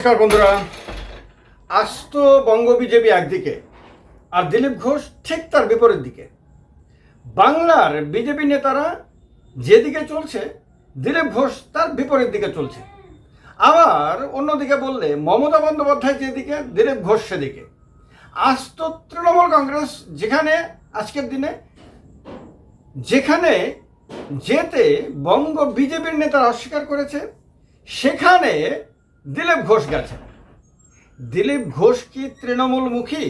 নমস্কার বন্ধুরা। আজ বঙ্গ বিজেপি একদিকে, আর দিলীপ ঘোষ ঠিক তার বিপরীত দিকে। বাংলার বিজেপি নেতারা যেদিকে চলছে, দিলীপ ঘোষ তার বিপরীত দিকে চলছে। আবার অন্যদিকে বললে মমতা বন্দ্যোপাধ্যায় যেদিকে, দিলীপ ঘোষ সেদিকে। তৃণমূল কংগ্রেস যেখানে, আজকের দিনে, যেখানে যেতে বঙ্গ বিজেপির নেতারা অস্বীকার করেছে, সেখানে দিলীপ ঘোষ গেছেন দিলীপ ঘোষ কি তৃণমূলমুখী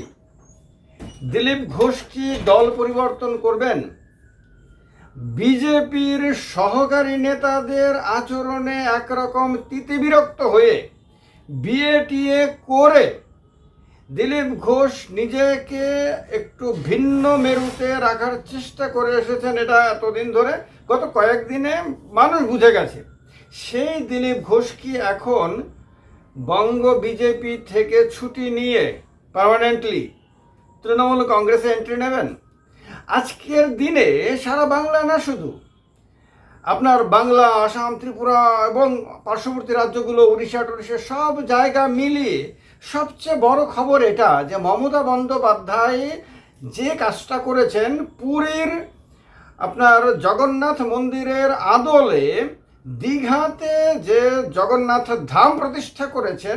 দিলীপ ঘোষ কি দল পরিবর্তন করবেন? বিজেপির সহকারী নেতাদের আচরণে একরকম তিতিবিরক্ত হয়ে বিএটিএ করে দিলীপ ঘোষ নিজেকে একটু ভিন্ন মেরুতে রাখার চেষ্টা করে এসেছেন এটা এতদিন ধরে। গত কয়েকদিনে মানুষ বুঝে গেছে। সেই দিলীপ ঘোষ কি এখন বঙ্গ বিজেপি থেকে ছুটি নিয়ে পার্মানেন্টলি তৃণমূল কংগ্রেসে এন্ট্রি নেবেন? আজকের দিনে সারা বাংলা না শুধু? আপনার বাংলা, আসাম, ত্রিপুরা এবং পার্শ্ববর্তী রাজ্যগুলো, উড়িষ্যা, টুড়িষ্যা সব জায়গা মিলিয়ে সবচেয়ে বড় খবর এটা যে মমতা বন্দ্যোপাধ্যায় যে কাজটা করেছেন পুরীর আপনার জগন্নাথ মন্দিরের আদলে দীঘাতে যে জগন্নাথ ধাম প্রতিষ্ঠা করেছেন,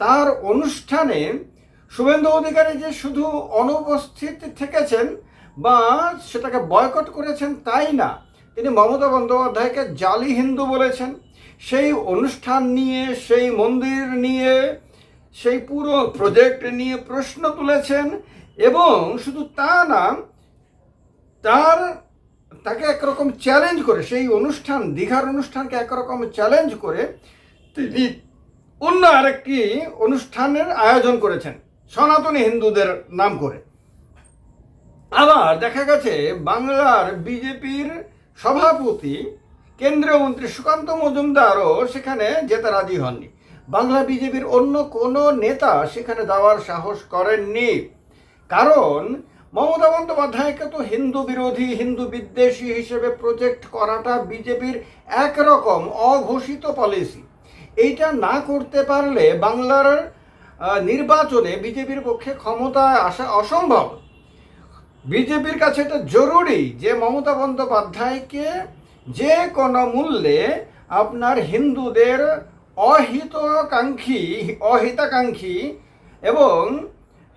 তার অনুষ্ঠানে শুভেন্দু অধিকারী যে শুধু অনুপস্থিত থেকেছেন বা সেটাকে বয়কট করেছেন তাই না, তিনি মমতা বন্দ্যোপাধ্যায়কে জালি হিন্দু বলেছেন। সেই অনুষ্ঠান নিয়ে, সেই মন্দির নিয়ে, সেই পুরো প্রজেক্ট নিয়ে প্রশ্ন তুলেছেন এবং শুধু তা না, তার তাকে একরকম চ্যালেঞ্জ করে, সেই অনুষ্ঠান, দীঘার অনুষ্ঠানকে একরকম চ্যালেঞ্জ করে তিনি অন্য আরেকটি অনুষ্ঠানের আয়োজন করেছেন, সনাতনী হিন্দুদের নাম করে। আবার দেখা গেছে, বাংলার বিজেপির সভাপতি, কেন্দ্রীয় মন্ত্রী সুকান্ত মজুমদারও সেখানে যেতে রাজি হননি। বাংলা বিজেপির অন্য কোনো নেতা সেখানে যাওয়ার সাহস করেননি। কারণ মমতা বন্দ্যোপাধ্যায়কে তো হিন্দু বিরোধী, হিন্দু বিদ্বেষী হিসেবে প্রজেক্ট করাটা বিজেপির একরকম অঘোষিত পলিসি এইটা না করতে পারলে বাংলার নির্বাচনে বিজেপির পক্ষে ক্ষমতায় আসা অসম্ভব। বিজেপির কাছে এটা জরুরি যে মমতা বন্দ্যোপাধ্যায়কে যে কোনো মূল্যে আপনার হিন্দুদের অহিতকাঙ্ক্ষী, অহিতাকাঙ্ক্ষী এবং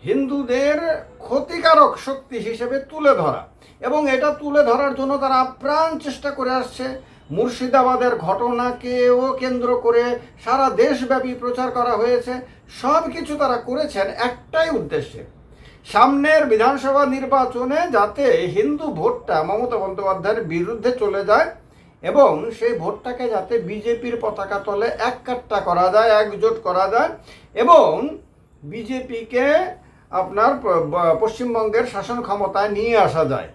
হিন্দুদের ক্ষতিকারক শক্তি হিসেবে তুলে ধরা। এবং এটা তুলে ধরার জন্য তারা আপ্রাণ চেষ্টা করে আসছে। মুর্শিদাবাদের ঘটনাকেও কেন্দ্র করে সারা দেশব্যাপী প্রচার করা হয়েছে। সব কিছু তারা করেছেন একটাই উদ্দেশ্যে। সামনের বিধানসভা নির্বাচনে যাতে হিন্দু ভোটটা মমতা বন্দ্যোপাধ্যায়ের বিরুদ্ধে চলে যায় এবং সেই ভোটটাকে যাতে বিজেপির পতাকা তলে এক কাট্টা করা যায়, একজোট করা যায় এবং বিজেপিকে আপনার পশ্চিমবঙ্গের শাসন ক্ষমতায় নিয়ে আসা যায়।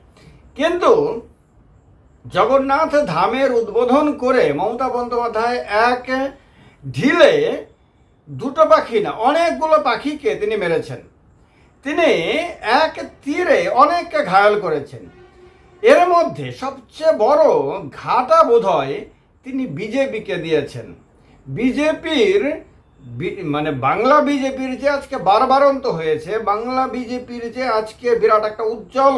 কিন্তু জগন্নাথ ধামের উদ্বোধন করে মমতা বন্দ্যোপাধ্যায় এক ঢিলে দুটো পাখি না, অনেকগুলো পাখিকে তিনি মেরেছেন। তিনি এক তীরে অনেককে ঘায়াল করেছেন। এর মধ্যে সবচেয়ে বড় ঘাটা বোধহয় তিনি বিজেপিকে দিয়েছেন। বিজেপির মানে বাংলা বিজেপির যে আজকে বারবারন্ত হয়েছে, বাংলা বিজেপির যে আজকে বিরাট একটা উজ্জ্বল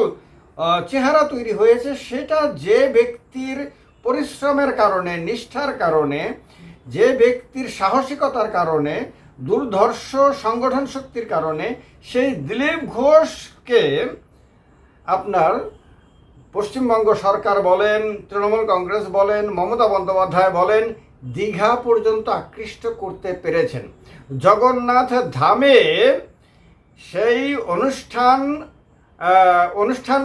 চেহারা তৈরি হয়েছে, সেটা যে ব্যক্তির পরিশ্রমের কারণে, নিষ্ঠার কারণে, যে ব্যক্তির সাহসিকতার কারণে, দুর্ধর্ষ সংগঠন শক্তির কারণে, সেই দিলীপ ঘোষকে আপনার পশ্চিমবঙ্গ সরকার বলেন, তৃণমূল কংগ্রেস বলেন, মমতা বন্দ্যোপাধ্যায় বলেন দীঘা পর্যন্ত আকৃষ্ট করতে পেরেছেন। জগন্নাথ ধামে সেই অনুষ্ঠান অনুষ্ঠান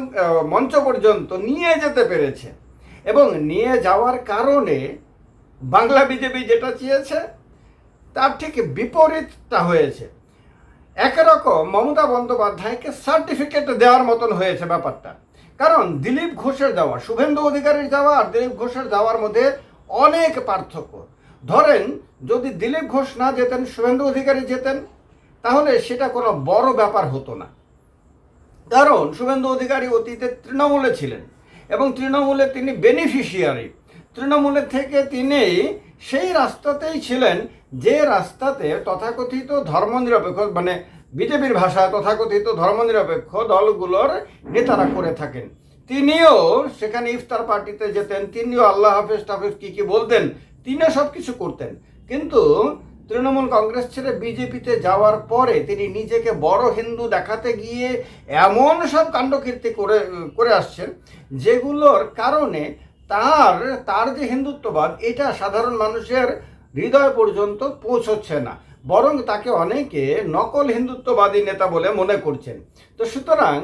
মঞ্চ পর্যন্ত নিয়ে যেতে পেরেছে। এবং নিয়ে যাওয়ার কারণে বাংলা বিজেপি যেটা চেয়েছে, তার ঠিক বিপরীতটা হয়েছে। একরকম মমতা বন্দ্যোপাধ্যায়কে সার্টিফিকেট দেওয়ার মতন হয়েছে ব্যাপারটা। কারণ দিলীপ ঘোষের যাওয়া, শুভেন্দু অধিকারীর যাওয়া আর দিলীপ ঘোষের যাওয়ার মধ্যে অনেক পার্থক্য। ধরেন, যদি দিলীপ ঘোষ না যেতেন, শুভেন্দু অধিকারী যেতেন, তাহলে সেটা কোনো বড় ব্যাপার হতো না। কারণ, শুভেন্দু অধিকারী অতীতে তৃণমূলে ছিলেন এবং তৃণমূলে তিনি বেনিফিশিয়ারি তৃণমূলের থেকে তিনি সেই রাস্তাতেই ছিলেন যে রাস্তাতে তথাকথিত ধর্মনিরপেক্ষ মানে বিজেপির ভাষায় তথাকথিত ধর্মনিরপেক্ষ দলগুলোর নেতারা করে থাকেন। তিনিও সেখানে ইফতার পার্টিতে যেতেন, তিনিও আল্লাহ হাফেজ টাফেজ কী কী বলতেন, তিনিও সব কিছু করতেন। কিন্তু তৃণমূল কংগ্রেস ছেড়ে বিজেপিতে যাওয়ার পরে তিনি নিজেকে বড় হিন্দু দেখাতে গিয়ে এমন সব কাণ্ডকীর্তি করে করে আসছেন, যেগুলোর কারণে তার তার যে হিন্দুত্ববাদ, এটা সাধারণ মানুষের হৃদয় পর্যন্ত পৌঁছচ্ছে না। বরং তাকে অনেকে নকল হিন্দুত্ববাদী নেতা বলে মনে করছেন। তো সুতরাং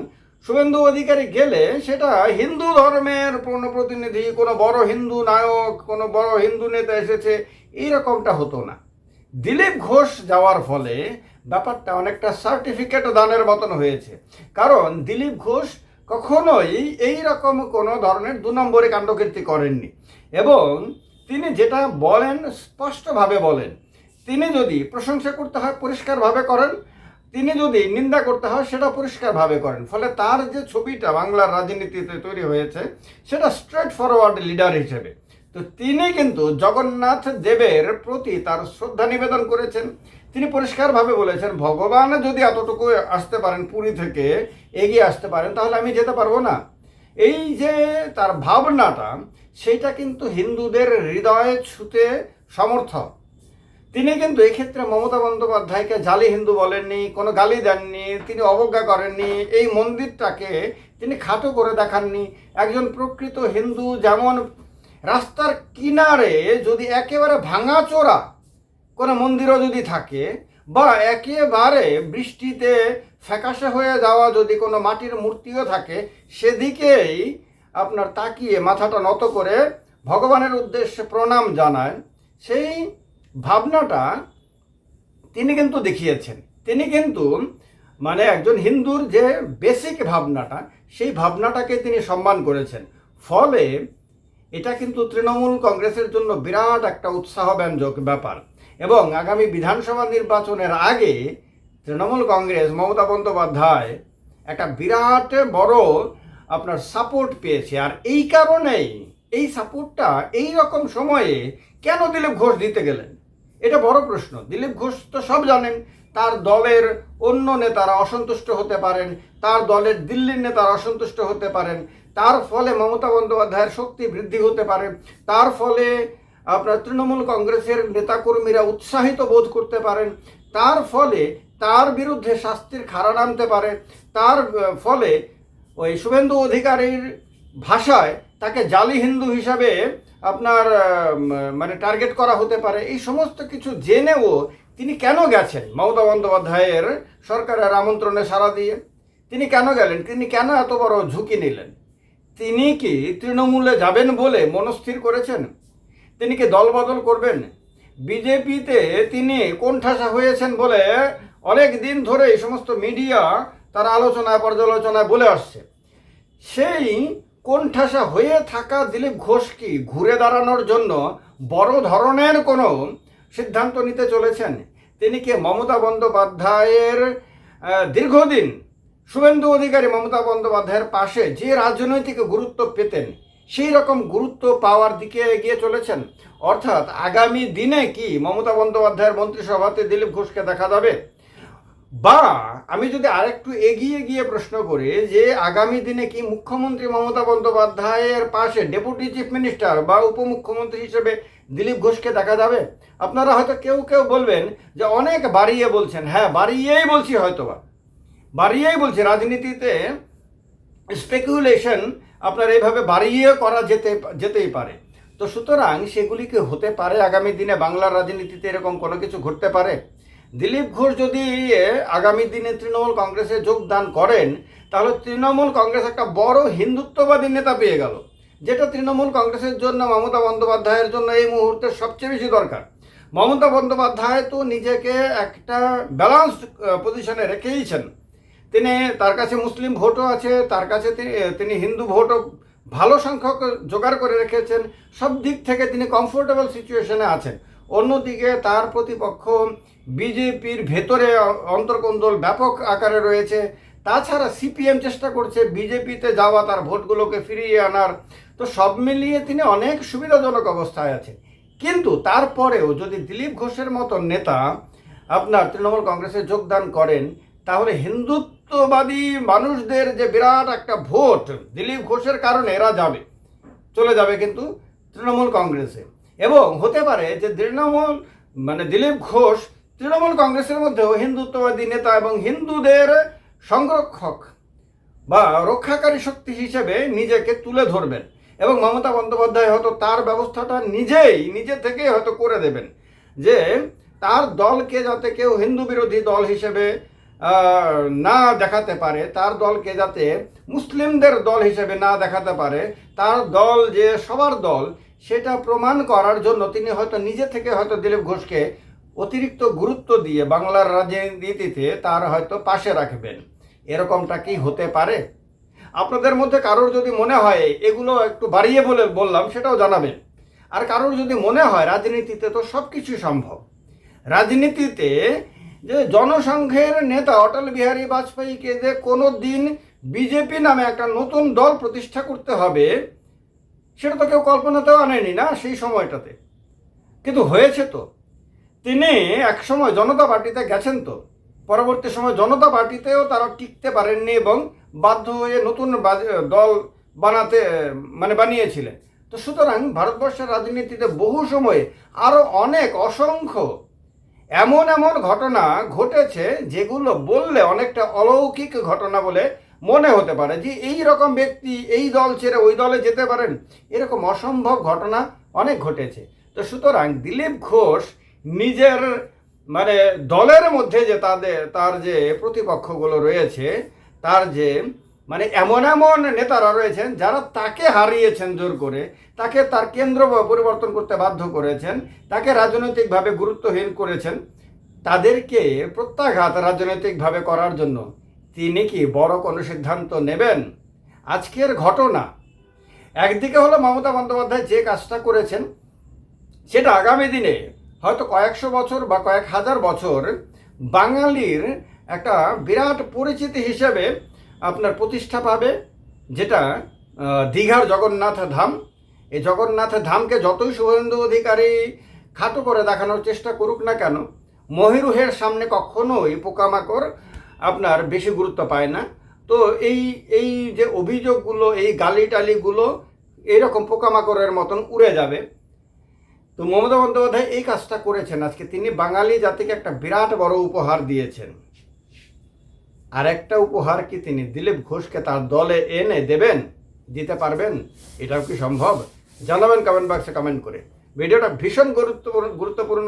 শুভেন্দু অধিকারী গেলে সেটা হিন্দু ধর্মের পূর্ণ প্রতিনিধি, কোনো বড় হিন্দু নায়ক, কোনো বড় হিন্দু নেতা এসেছে, এইরকমটা হতো না। দিলীপ ঘোষ যাওয়ার ফলে ব্যাপারটা অনেকটা সার্টিফিকেট দানের মতন হয়েছে। কারণ দিলীপ ঘোষ কখনোই এই রকম কোনো ধরনের দু নম্বরে কাণ্ডকীর্তি করেননি। এবং তিনি যেটা বলেন, স্পষ্টভাবে বলেন। তিনি যদি প্রশংসা করতে হয়, পরিষ্কারভাবে করেন তিনি যদি নিন্দা করতে হয়, সেটা পরিষ্কারভাবে করেন। ফলে তার যে ছবিটা বাংলার রাজনীতিতে তৈরি হয়েছে, সেটা স্ট্রেট ফরওয়ার্ড লিডার হিসেবে। তো তিনি কিন্তু জগন্নাথ দেবের প্রতি তার শ্রদ্ধা নিবেদন করেছেন। তিনি পরিষ্কারভাবে বলেছেন, ভগবান যদি এতটুকু আসতে পারেন, পুরী থেকে এগিয়ে আসতে পারেন, তাহলে আমি যেতে পারব না। এই যে তার ভাবনাটা, সেটা কিন্তু হিন্দুদের হৃদয়ে ছুতে সমর্থ। তিনি কিন্তু এক্ষেত্রে মমতা বন্দ্যোপাধ্যায়কে জালি হিন্দু বলেননি, কোনো গালি দেননি, তিনি অবজ্ঞা করেননি, এই মন্দিরটাকে তিনি খাটো করে দেখাননি। একজন প্রকৃত হিন্দু যেমন রাস্তার কিনারে যদি একেবারে ভাঙাচোরা কোনো মন্দিরও যদি থাকে বা একেবারে বৃষ্টিতে ফ্যাকাশে হয়ে যাওয়া যদি কোনো মাটির মূর্তিও থাকে, সেদিকেই আপনার তাকিয়ে মাথাটা নত করে ভগবানের উদ্দেশ্যে প্রণাম জানায়। সেই ভাবনাটা তিনি কিন্তু দেখিয়েছেন। তিনি কিন্তু মানে একজন হিন্দুর যে বেসিক ভাবনাটা, সেই ভাবনাটাকে তিনি সম্মান করেছেন। ফলে এটা কিন্তু তৃণমূল কংগ্রেসের জন্য বিরাট একটা উৎসাহব্যঞ্জক ব্যাপার। এবং আগামী বিধানসভা নির্বাচনের আগে তৃণমূল কংগ্রেস মমতা বন্দ্যোপাধ্যায় একটা বিরাট বড় আপনার সাপোর্ট পেয়েছে। আর এই কারণেই, এই সাপোর্টটা এই রকম সময়ে কেন দিলীপ ঘোষ দিতে গেলেন? এটা বড় প্রশ্ন। দিলীপ ঘোষ তো সব জানেন, তার দলের অন্য নেতারা অসন্তুষ্ট হতে পারেন, তার দলের দিল্লির নেতারা অসন্তুষ্ট হতে পারেন, তার ফলে মমতা বন্দ্যোপাধ্যায়ের শক্তি বৃদ্ধি হতে পারে, তার ফলে আপনার তৃণমূল কংগ্রেসের নেতাকর্মীরা উৎসাহিত বোধ করতে পারেন, তার ফলে তার বিরুদ্ধে শাস্তির খাড়া নামতে পারে, তার ফলে ওই শুভেন্দু অধিকারীর ভাষায় তাকে জালি হিন্দু হিসাবে আপনার মানে টার্গেট করা হতে পারে। এই সমস্ত কিছু জেনেও তিনি কেন গেছেন? মমতা বন্দ্যোপাধ্যায়ের সরকারের আমন্ত্রণে সাড়া দিয়ে। তিনি কেন গেলেন? তিনি কেন এত বড় ঝুঁকি নিলেন? তিনি কি তৃণমূলে যাবেন বলে মনস্থির করেছেন? তিনি কি দলবদল করবেন? বিজেপিতে তিনি কোণঠাসা হয়েছেন বলে অনেক দিন ধরে এই সমস্ত মিডিয়া তার আলোচনায়, পর্যালোচনায় বলে আসছে। সেই কোণঠাসা হয়ে থাকা দিলীপ ঘোষ কি ঘুরে দাঁড়ানোর জন্য বড় ধরনের কোনো সিদ্ধান্ত নিতে চলেছেন? তিনি কি মমতা বন্দ্যোপাধ্যায়ের দীর্ঘদিন শুভেন্দু অধিকারী মমতা বন্দ্যোপাধ্যায়ের পাশে যে রাজনৈতিক গুরুত্ব পেতেন, সেই রকম গুরুত্ব পাওয়ার দিকে এগিয়ে চলেছেন? অর্থাৎ আগামী দিনে কি মমতা বন্দ্যোপাধ্যায়ের মন্ত্রিসভাতে দিলীপ ঘোষকে দেখা যাবে? বা আমি যদি আরেকটু এগিয়ে গিয়ে প্রশ্ন করি যে আগামী দিনে কি মুখ্যমন্ত্রী মমতা বন্দ্যোপাধ্যায়ের পাশে ডেপুটি চিফ মিনিস্টার বা উপমুখ্যমন্ত্রী হিসেবে দিলীপ ঘোষকে দেখা যাবে? আপনারা হয়তো কেউ কেউ বলবেন যে অনেক বাড়িয়ে বলছেন। হ্যাঁ বাড়িয়েই বলছি হয়তোবা। বাড়িয়েই বলছি। রাজনীতিতে স্পেকুলেশন আপনার এইভাবে বাড়িয়ে করা যেতে, যেতেই পারে। তো সুতরাং সেগুলিকে হতে পারে? আগামী দিনে বাংলার রাজনীতিতে এরকম কোনো কিছু ঘটতে পারে? দিলীপ ঘোষ যদি আগামী দিনে তৃণমূল কংগ্রেসে যোগদান করেন, তাহলে তৃণমূল কংগ্রেস একটা বড় হিন্দুত্ববাদী নেতা পেয়ে গেল, যেটা তৃণমূল কংগ্রেসের জন্য মমতা বন্দ্যোপাধ্যায়ের জন্য এই মুহূর্তে সবচেয়ে বেশি দরকার। মমতা বন্দ্যোপাধ্যায় তো নিজেকে একটা ব্যালান্সড পজিশনে রেখেইছেন। তিনি তার কাছে মুসলিম ভোটও আছে, তার কাছে তিনি হিন্দু ভোটও ভালো সংখ্যক জোগাড় করে রেখেছেন, সব দিক থেকে তিনি কমফোর্টেবল সিচুয়েশনে আছেন। অন্যদিকে তার প্রতিপক্ষ বিজেপির ভেতরে অন্তর্কন্দল ব্যাপক আকারে রয়েছে। তাছাড়া সিপিএম চেষ্টা করছে বিজেপিতে যাওয়া তার ভোটগুলোকে ফিরিয়ে আনার। তো সব মিলিয়ে তিনি অনেক সুবিধাজনক অবস্থায় আছেন কিন্তু তারপরেও যদি দিলীপ ঘোষের মতো নেতা আপনার তৃণমূল কংগ্রেসে যোগদান করেন, তাহলে হিন্দুত্ববাদী মানুষদের যে বিরাট একটা ভোট দিলীপ ঘোষের কারণে এরা যাবে, চলে যাবে কিন্তু তৃণমূল কংগ্রেসে। এবং হতে পারে যে তৃণমূল মানে দিলীপ ঘোষ তৃণমূল কংগ্রেসের মধ্যেও হিন্দুত্ববাদী নেতা এবং হিন্দুদের সংরক্ষক বা রক্ষাকারী শক্তি হিসেবে নিজেকে তুলে ধরবেন এবং মমতা বন্দ্যোপাধ্যায় হয়তো তার ব্যবস্থাটা নিজেই, নিজে থেকে হয়তো করে দেবেন যে তার দলকে যাতে কেউ হিন্দু বিরোধী দল হিসেবে না দেখাতে পারে, তার দলকে যাতে মুসলিমদের দল হিসেবে না দেখাতে পারে, তার দল যে সবার দল, সেটা প্রমাণ করার জন্য তিনি হয়তো নিজে থেকে হয়তো দিলীপ ঘোষকে অতিরিক্ত গুরুত্ব দিয়ে বাংলার রাজনীতিতে তার হয়তো পাশে রাখবেন। এরকমটা কি হতে পারে? আপনাদের মধ্যে কারোর যদি মনে হয়, এগুলো একটু বাড়িয়ে বলে বললাম, সেটাও জানাবেন। আর কারোর যদি মনে হয়, রাজনীতিতে তো সব কিছু সম্ভব। রাজনীতিতে যে জনসংঘের নেতা অটল বিহারী বাজপেয়ীকে যে কোনো দিন বিজেপি নামে একটা নতুন দল প্রতিষ্ঠা করতে হবে, সেটা তো কেউ কল্পনাতেও আনেনি না সেই সময়টাতে। কিন্তু হয়েছে তো। তিনি একসময় জনতা পার্টিতে গেছেন তো। পরবর্তী সময় জনতা পার্টিতেও তারা টিকতে পারেননি এবং বাধ্য হয়ে নতুন দল বানাতে মানে বানিয়েছিলেন। তো সুতরাং ভারতবর্ষের রাজনীতিতে বহু সময়ে আরও অনেক অসংখ্য এমন এমন ঘটনা ঘটেছে যেগুলো বললে অনেকটা অলৌকিক ঘটনা বলে মনে হতে পারে যে এই রকম ব্যক্তি এই দল ছেড়ে ওই দলে যেতে পারেন, এরকম অসম্ভব ঘটনা অনেক ঘটেছে। তো সুতরাং দিলীপ ঘোষ নিজের মানে দলের মধ্যে যে তাদের, তার যে প্রতিপক্ষগুলো রয়েছে, তার যে মানে এমন এমন নেতারা রয়েছেন যারা তাকে হারিয়েছেন জোর করে, তাকে তার কেন্দ্র পরিবর্তন করতে বাধ্য করেছেন, তাকে রাজনৈতিকভাবে গুরুত্বহীন করেছেন, তাদেরকে প্রত্যাঘাত রাজনৈতিকভাবে করার জন্য তিনি কি বড় কোনো সিদ্ধান্ত নেবেন? আজকের ঘটনা। একদিকে হলো মমতা বন্দ্যোপাধ্যায় যে কাজটা করেছেন, সেটা আগামী দিনে হয়তো কয়েকশো বছর বা কয়েক হাজার বছর বাঙালির একটা বিরাট পরিচিতি হিসেবে আপনার প্রতিষ্ঠা পাবে, যেটা দীঘার জগন্নাথ ধাম। এই জগন্নাথ ধামকে যতই শুভেন্দু অধিকারী খাটো করে দেখানোর চেষ্টা করুক না কেন, মহিরুহের সামনে কখনোই পোকামাকড় আপনার বেশি গুরুত্ব পায় না। তো এই এই যে অভিযোগগুলো, এই গালিটালিগুলো এইরকম পোকামাকড়ের মতন উড়ে যাবে। তো মমতা বন্দ্যোপাধ্যায় এই কাজটা করেছেন। আজকে তিনি বাঙালি জাতিকে একটা বিরাট বড় উপহার দিয়েছেন। আর একটা উপহার কি তিনি দিলীপ ঘোষকে তার দলে এনে দেবেন? দিতে পারবেন? এটাও কি সম্ভব? জানাবেন কমেন্ট বক্সে কমেন্ট করে। ভিডিওটা ভীষণ গুরুত্বপূর্ণ গুরুত্বপূর্ণ।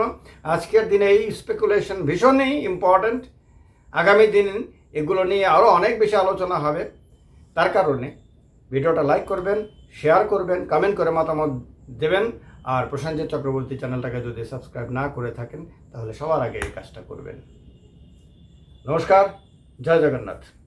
আজকের দিনে এই স্পেকুলেশন ভীষণই ইম্পর্ট্যান্ট আগামী দিন এগুলো নিয়ে আরও অনেক বেশি আলোচনা হবে। তার কারণে ভিডিওটা লাইক করবেন শেয়ার করবেন কমেন্ট করে মতামত দেবেন। আর প্রশান্তি চক্রবর্তী চ্যানেলটাকে যদি সাবস্ক্রাইব না করে থাকেন, তাহলে সবার আগে এই কাজটা করবেন। নমস্কার, জয় জগন্নাথ।